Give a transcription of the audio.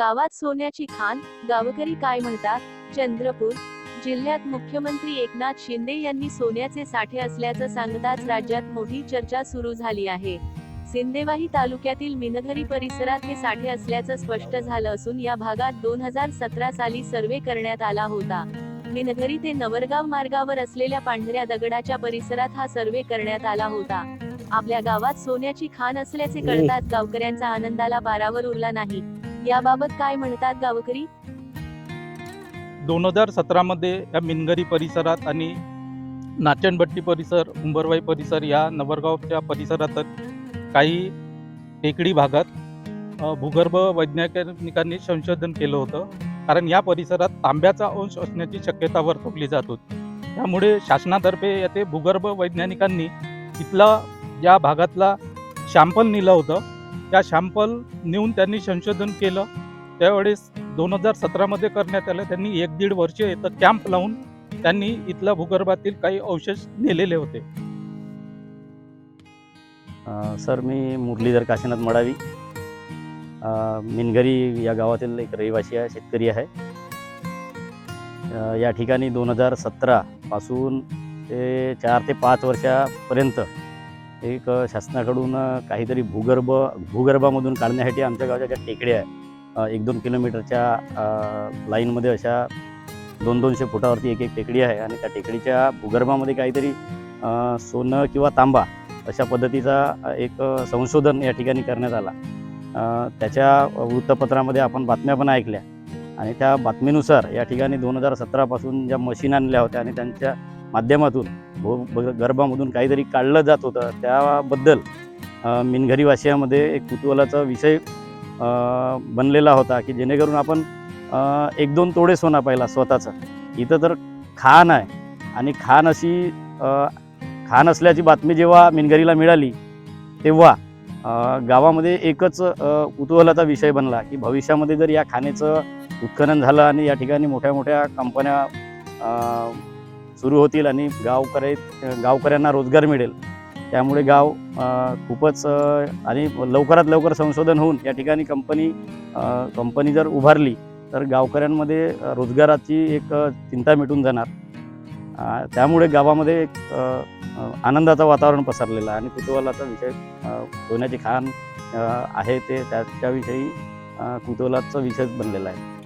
गावात सोन्याची खान गावकरी काय म्हणतात? चंद्रपूर जिल्ह्यात मुख्यमंत्री एकनाथ शिंदे यांनी सोन्याचे साठे असल्याचं सांगताच राज्यात मोठी चर्चा सुरू झाली आहे. सिंदेवाही तालुक्यातील मिनघरी परिसरात हे साठे असल्याचं स्पष्ट झालं असून या भागात दोन हजार सतरा साली सर्वे करण्यात आला होता. मिनघरी ते नवरगाव मार्गावर असलेल्या पांढऱ्या दगडाच्या परिसरात हा सर्वे करण्यात आला होता. आपल्या गावात सोन्याची खाण असल्याचे कळतात गावकऱ्यांचा आनंदाला पारावर उरला नाही. याबाबत काय म्हणतात गावकरी? दोन हजार सतरामध्ये या मिनगरी परिसरात आणि नाचणभट्टी परिसर उंबरवाई परिसर या नवरगावच्या परिसरात काही टेकडी भागात भूगर्भ वैज्ञानिकांनी संशोधन केलं होतं. कारण या परिसरात तांब्याचा अंश असण्याची शक्यता वर्तवली जात होती. त्यामुळे शासनातर्फे येथे भूगर्भ वैज्ञानिकांनी इथला या भागातला शॅम्पल नेलं होतं. त्या शॅम्पल नेऊन त्यांनी संशोधन केलं. त्यावेळेस दोन हजार सतरामध्ये करण्यात आलं. त्यांनी एक दीड वर्ष इथं कॅम्प लावून त्यांनी इथल्या भूगर्भातील काही अवशेष नेलेले होते. सर मी मुरलीधर काशीनाथ मडावी. मिनगरी या गावातील एक रहिवासी आहे शेतकरी आहे. या ठिकाणी दोन हजार सतरापासून ते चार ते पाच वर्षापर्यंत एक शासनाकडून काहीतरी भूगर्भ भूगर्भामधून काढण्यासाठी आमच्या गावाच्या ज्या टेकड्या आहे एक दोन किलोमीटरच्या लाईनमध्ये अशा दोन दोनशे फुटावरती एक एक टेकडी आहे आणि त्या टेकडीच्या भूगर्भामध्ये काहीतरी सोनं किंवा तांबा अशा पद्धतीचा एक संशोधन या ठिकाणी करण्यात आला. त्याच्या वृत्तपत्रामध्ये आपण बातम्या पण ऐकल्या आणि त्या बातमीनुसार या ठिकाणी दोन हजार सतरापासून ज्या मशीन आणल्या होत्या आणि त्यांच्या माध्यमातून गर्भामधून काहीतरी काढलं जात होतं. त्याबद्दल अ, मिनघरी एक कुतूहलाचा विषय बनलेला होता की जेणेकरून आपण एक दोन तोडे सोना पाहिला स्वतःचा. इथं तर खाण आहे आणि खाण अशी खान खाण असल्याची बातमी जेव्हा मिनघरीला मिळाली तेव्हा गावामध्ये एकच कुतूहलाचा विषय बनला की भविष्यामध्ये जर या खाण्याचं उत्खनन झालं आणि या ठिकाणी मोठ्या मोठ्या कंपन्या सुरू होतील आणि गावकरे गावकऱ्यांना रोजगार मिळेल. त्यामुळे गाव खूपच आणि लवकरात लवकर संशोधन होऊन या ठिकाणी कंपनी कंपनी जर उभारली तर गावकऱ्यांमध्ये रोजगाराची एक चिंता मिटून जाणार. त्यामुळे गावामध्ये एक आनंदाचं वातावरण पसरलेलं आहे आणि कुतूहलाचा विषय होण्याची सोन्याची खाण आहे ते त्या त्याविषयी कुतूहलाचा विषयच बनलेला आहे.